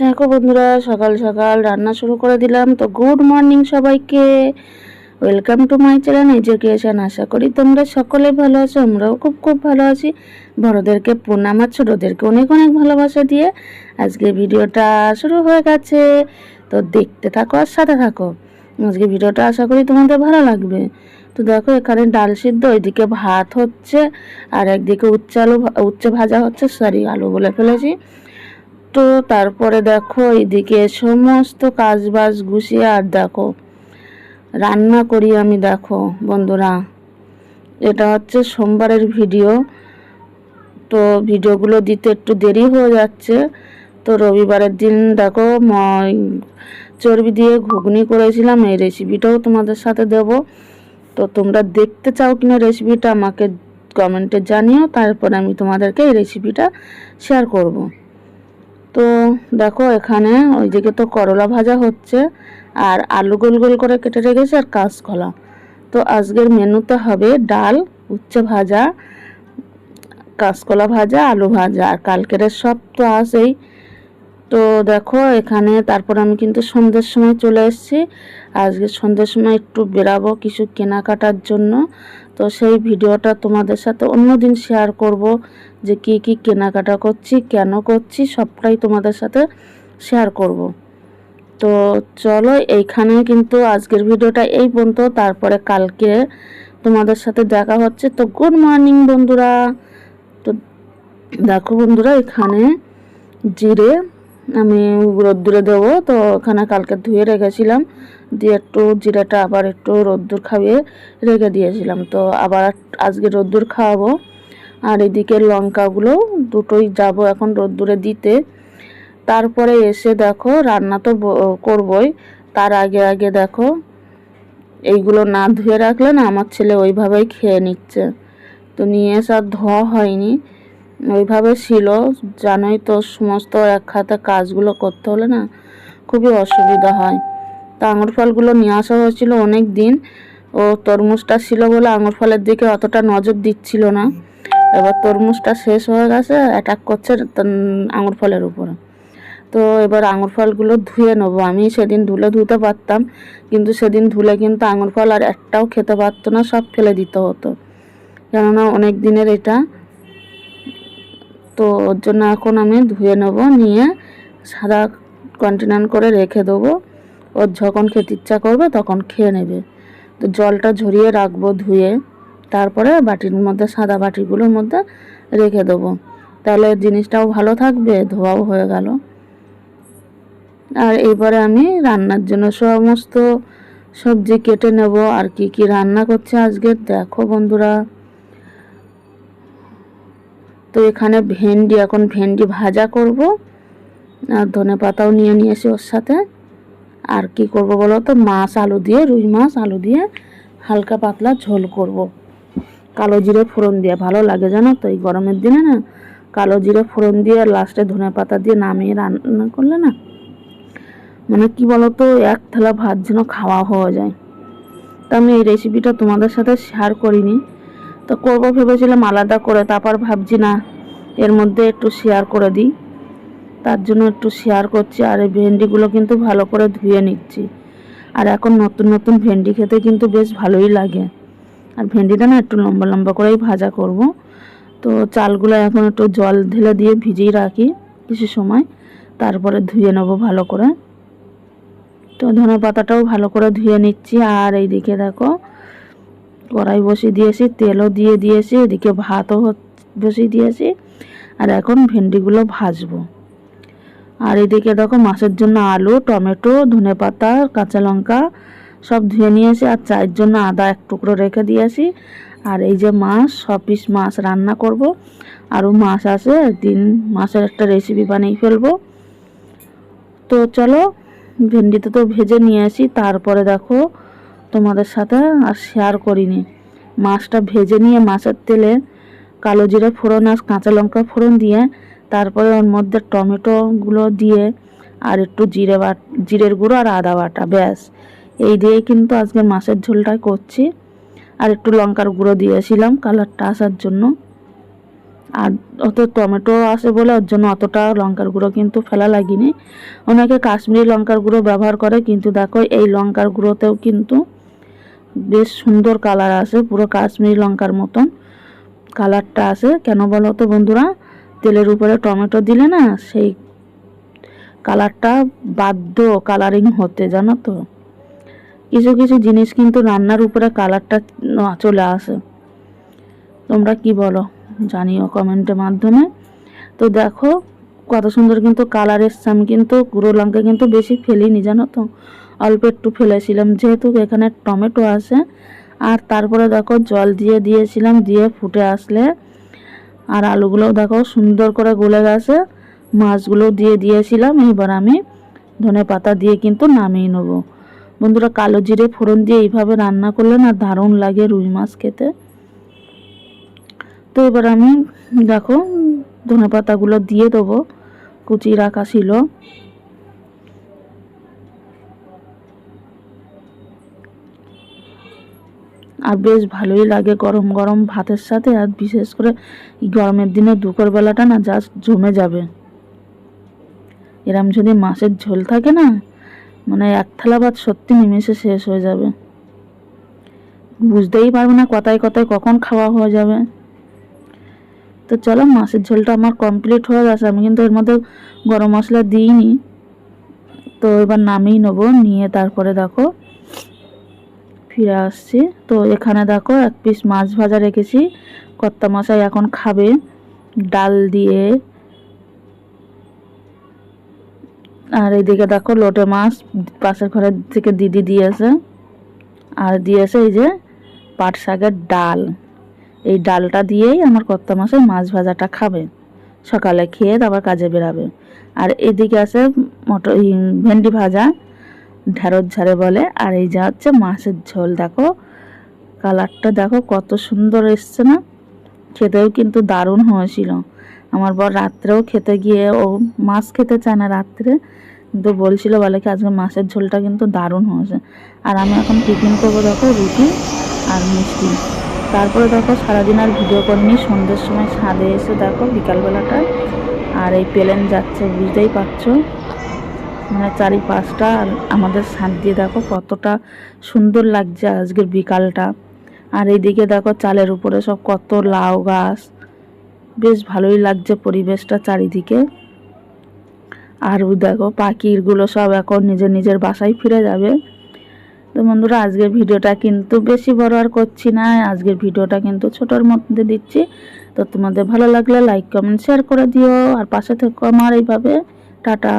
দেখো বন্ধুরা, সকাল সকাল রান্না শুরু করে দিলাম। তো গুড মর্নিং সবাইকে। Welcome to my channel education আশা করি তোমরা সকলে ভালো আছো, আমরাও খুব খুব ভালো আছি। বড়োদেরকে প্রণাম আর ছোটোদেরকে অনেক অনেক ভালোবাসা দিয়ে আজকে ভিডিওটা শুরু হয়ে গেছে। তো দেখতে থাকো আর সাথে থাকো। আজকে ভিডিওটা আশা করি তোমাদের ভালো লাগবে। তো দেখো, এখানে ডাল সিদ্ধ, ওইদিকে ভাত হচ্ছে, আর একদিকে উচ্চ আলু উচ্চ ভাজা হচ্ছে, সরি, আলু বলে ফেলেছি। তো তারপরে দেখো, এইদিকে সমস্ত কাজ বাজ গুছিয়ে, আর দেখো, রান্না করি আমি, দেখো, বন্ধুরা। এটা হচ্ছে সোমবারের ভিডিও। তো ভিডিওগুলো দিতে একটু দেরি হয়ে যাচ্ছে। তো রবিবারের দিন দেখো চর্বি দিয়ে ঘুগনি করেছিলাম, এই রেসিপিটাও তোমাদের সাথে দেব। তো তোমরা দেখতে চাও কিনা রেসিপিটা আমাকে কমেন্টে জানিও, তারপর আমি তোমাদেরকে এই রেসিপিটা শেয়ার করব। তো দেখো এখানে ওইদিকে তো করলা ভাজা হচ্ছে, আর আলু গোল গোল করে কেটে রেখেছে আর কাঁচকলা। তো আজকের মেনুতে হবে ডাল, উচ্ছে ভাজা, কাঁচকলা ভাজা, আলু ভাজা, আর কালকের সব তো আসেই তো দেখো, এখানে তারপর আমি কিন্তু সন্ধ্যের সময় চলে এসেছি। আজকে সন্ধ্যের সময় একটু বেরাবো কিছু কেনাকাটার জন্য। তো সেই ভিডিওটা তোমাদের সাথে অন্যদিন শেয়ার করব যে কি কি কেনাকাটা করছি, কেন করছি, সবটাই তোমাদের সাথে শেয়ার করব। তো চলো, এইখানে কিন্তু আজকের ভিডিওটা এই পর্যন্ত। তারপরে কালকে তোমাদের সাথে দেখা হচ্ছে। তো গুড মর্নিং বন্ধুরা। তো দেখো বন্ধুরা, এখানে জিরে আমি রোদ্দুরে দেবো, তো ওখানে কালকে ধুয়ে রেখেছিলাম। দিয়ে একটু জিরাটা আবার একটু রোদ্দুর খাইয়ে রেখে দিয়েছিলাম। তো আবার আজকে রোদ্দুর খাওয়াবো। আর এদিকে লঙ্কাগুলো দুটোই যাব এখন রোদ্দুরে দিতে। তারপরে এসে দেখো রান্না তো করবই। তার আগে আগে দেখো, এইগুলো না ধুয়ে রাখলে না আমার ছেলে ওইভাবেই খেয়ে নিচ্ছে। তো নিয়ে এসে আর ধোয়া হয়নি। ওইভাবে ছিল। জানোই তো সমস্ত এক হাতে কাজগুলো করতে হলে না খুবই অসুবিধা হয়। তা আঙুর ফলগুলো নিয়ে আসা হয়েছিল অনেক দিন। ও তরমুজটা ছিল বলে আঙুর ফলের দিকে অতটা নজর দিচ্ছিল না। এবার তরমুজটা শেষ হয়ে গেছে অ্যাটাক করছে আঙুর ফলের উপরে। তো এবার আঙুর ফলগুলো ধুয়ে নেব। আমি সেদিন ধুলে ধুতে পারতাম, কিন্তু সেদিন ধুলে কিন্তু আঙুর ফল আর একটাও খেতে পারতো না, সব ফেলে দিতে হতো। কেননা অনেক দিনের এটা। তো ওর জন্য এখন আমি ধুয়ে নেব, নিয়ে সাদা কন্টেনার করে রেখে দেবো। ওর যখন খেতে ইচ্ছা করবে তখন খেয়ে নেবে। তো জলটা ঝরিয়ে রাখব ধুয়ে, তারপরে বাটির মধ্যে, সাদা বাটিগুলোর মধ্যে রেখে দেবো। তাহলে জিনিসটাও ভালো থাকবে, ধোয়াও হয়ে গেল। আর এবারে আমি রান্নার জন্য সমস্ত সবজি কেটে নেব। আর কি কি রান্না করছে আজকে, দেখো বন্ধুরা। তো এখানে ভেন্ডি, এখন ভেন্ডি ভাজা করব। আর ধনে পাতাও নিয়ে নিয়েছি ওর সাথে। আর কি করব বলো তো? মাছ, আলু দিয়ে, রুই মাছ, আলু দিয়ে হালকা পাতলা ঝোল করব। কালো জিরে ফোড়ন দিয়ে, ভালো লাগে জানো তো? এই গরমের দিনে না, কালো জিরে ফোড়ন দিয়ে লাস্টে ধনে পাতা দিয়ে নামিয়ে রান্না করলে না মানে কি বলতো, এক থালা ভাত যেন খাওয়া হওয়া যায়। তা আমি এই রেসিপিটা তোমাদের সাথে শেয়ার করিনি। তো করব ভেবেছিলাম আলাদা করে, তারপর ভাবছি না, এর মধ্যে একটু শেয়ার করে দিই। তার জন্য একটু শেয়ার করছি আর এই ভেন্ডিগুলো কিন্তু ভালো করে ধুয়ে নিচ্ছি। আর এখন নতুন নতুন ভেন্ডি খেতে কিন্তু বেশ ভালোই লাগে। আর ভেন্ডিটা না একটু লম্বা লম্বা করেই ভাজা করব। তো চালগুলো এখন একটু জল ঢেলে দিয়ে ভিজিয়ে রাখি কিছু সময়, তারপরে ধুয়ে নেব ভালো করে। তো ধনে পাতাটাও ভালো করে ধুয়ে নিচ্ছি। আর এইদিকে দেখো কড়াই বসিয়ে দিয়েছি, তেলও দিয়ে দিয়েছি, এদিকে ভাতও বসিয়ে দিয়েছি, আর এখন ভেন্ডিগুলো ভাজবো। আর এদিকে দেখো মাছের জন্য আলু, টমেটো, ধনে পাতা, কাঁচা লঙ্কা সব ধুয়ে নিয়েছি, আর চায়ের জন্য আদা এক টুকরো রেখে দিয়েছি। আর এই যে মাছ ছ পিস মাছ রান্না করব। আরও মাছ আছে, একদিন মাছের একটা রেসিপি বানিয়ে ফেলব। তো চলো, ভেন্ডিতে তো ভেজে নিয়ে আসি, তারপরে দেখো তোমাদের সাথে আর শেয়ার করিনি। মাছটা ভেজে নিয়ে মাছের তেলে কালো জিরে ফোড়ন আর কাঁচা লঙ্কা ফোড়ন দিয়ে তারপরে ওর মধ্যে টমেটোগুলো দিয়ে আর একটু জিরে বাট, জিরের গুঁড়ো আর আদা বাটা, ব্যাস। এই দিয়ে কিন্তু আজকে মাছের ঝোলটাই করছি। আর একটু লঙ্কার গুঁড়ো দিয়েছিলাম কালারটা আসার জন্য। আর অত টমেটো আসে বলে ওর জন্য অতটা লঙ্কার গুঁড়ো কিন্তু ফেলা লাগেনি। অনেকে কাশ্মীরি লঙ্কার গুঁড়ো ব্যবহার করে, কিন্তু দেখো এই লঙ্কার গুঁড়োতেও কিন্তু বেশ সুন্দর কালার আসে পুরো কাশ্মীরি লঙ্কার মতন কালারটা আসে কেন বলো তো বন্ধুরা, তেলের উপরে টমেটো দিলে না সেই কালারটা বাধ্য কালারিং হতে, জানো তো? কিছু কিছু জিনিস কিন্তু রান্নার উপরে কালারটা চলে আসে। তোমরা কি বলো? জানিও কমেন্টের মাধ্যমে। তো দেখো, কত সুন্দর কিন্তু কালার এসছে। আমি কিন্তু গুঁড়ো লঙ্কা কিন্তু বেশি ফেলিনি, জানো তো? অল্প একটু ফেলেছিলাম। যেহেতু এখানে টমেটো আছে, আর তারপরে দেখো জল দিয়ে দিয়েছিলাম, দিয়ে ফুটে আসলে। আর আলুগুলো দেখো সুন্দর করে গলে গেছে। মাছগুলো দিয়ে দিয়েছিলাম, এবার আমি ধনে পাতা দিয়ে কিন্তু নামিয়ে নেব। বন্ধুরা, কালো জিরে ফোড়ন দিয়ে এইভাবে রান্না করলে না দারুণ লাগে রুই মাছ খেতে। তো এবার আমি দেখো ধনে পাতাগুলো দিয়ে দেবো। কুচি রাখা ছিল। আর বেশ ভালোই লাগে গরম গরম ভাতের সাথে, আর বিশেষ করে গরমের দিনে দুপুরবেলাটা না জাস্ট জমে যাবে। এরম যদি মাছের ঝোল থাকে না মানে এক থালা ভাত সত্যি নিমেষে শেষ হয়ে যাবে। বুঝতেই পারবে না কথায় কথায় কখন খাওয়া হয়ে যাবে। তো চলো মাছের ঝোলটা আমার কমপ্লিট হয়ে গেছে, আমি কিন্তু এর মধ্যে গরম মশলা দিইনি। তো এবার নামিয়ে নেব, নিয়ে তারপরে দেখো ফিরে আসছি। তো এখানে দেখো এক পিস মাছ ভাজা রেখেছি। কর্তা মশাই এখন খাবে। ডাল দিয়ে। আর এইদিকে দেখো লোটে মাছ পাশের ঘরের থেকে দিদি দিয়েছে। আর দিয়েছে এই যে পাট শাকের ডাল। এই ডালটা দিয়েই আমার কর্তা মশাই মাছ ভাজাটা খাবে। সকালে খেয়ে তারপর কাজে বেরাবে। আর এদিকে আছে মটর ভেন্ডি ভাজা। ঢেঁড়স ঝাড়ে বলে, আর এই যা হচ্ছে মাছের ঝোল। দেখো, কালারটা দেখো, কত সুন্দর এসছে না? খেতেও কিন্তু দারুণ হয়েছিল। আমার বর রাত্রেও খেতে গিয়ে, ও মাছ খেতে চায় না রাত্রে, কিন্তু বলছিল বলে কি, আজকে মাছের ঝোলটা কিন্তু দারুণ হয়েছে। আর আমি এখন টিফিন করব দেখো, রুটি আর মিষ্টি। তারপরে দেখো, সারাদিন আর ভিডিও করিনি, সন্ধ্যের সময় ছাদে এসে দেখো বিকালবেলাটা আর এই প্লেন যাচ্ছে, বুঝতেই পারছ। মানে চারিপাশটা আর আমাদের ছাদ দিয়ে দেখো কতটা সুন্দর লাগছে আজকের বিকালটা। আর এইদিকে দেখো চালের উপরে সব কত লাউ গাছ। বেশ ভালোই লাগছে পরিবেশটা চারিদিকে। আর ওই দেখো পাখিরগুলো সব এখন নিজের নিজের বাসায় ফিরে যাবে। তো বন্ধুরা, আজকের ভিডিওটা কিন্তু বেশি বড় আর করছি না। আজকের ভিডিওটা কিন্তু ছোটোর মধ্যে দিচ্ছি। তো তোমাদের ভালো লাগলে লাইক কমেন্ট শেয়ার করে দিও। আর পাশে থেকে আমার এইভাবে। টাটা।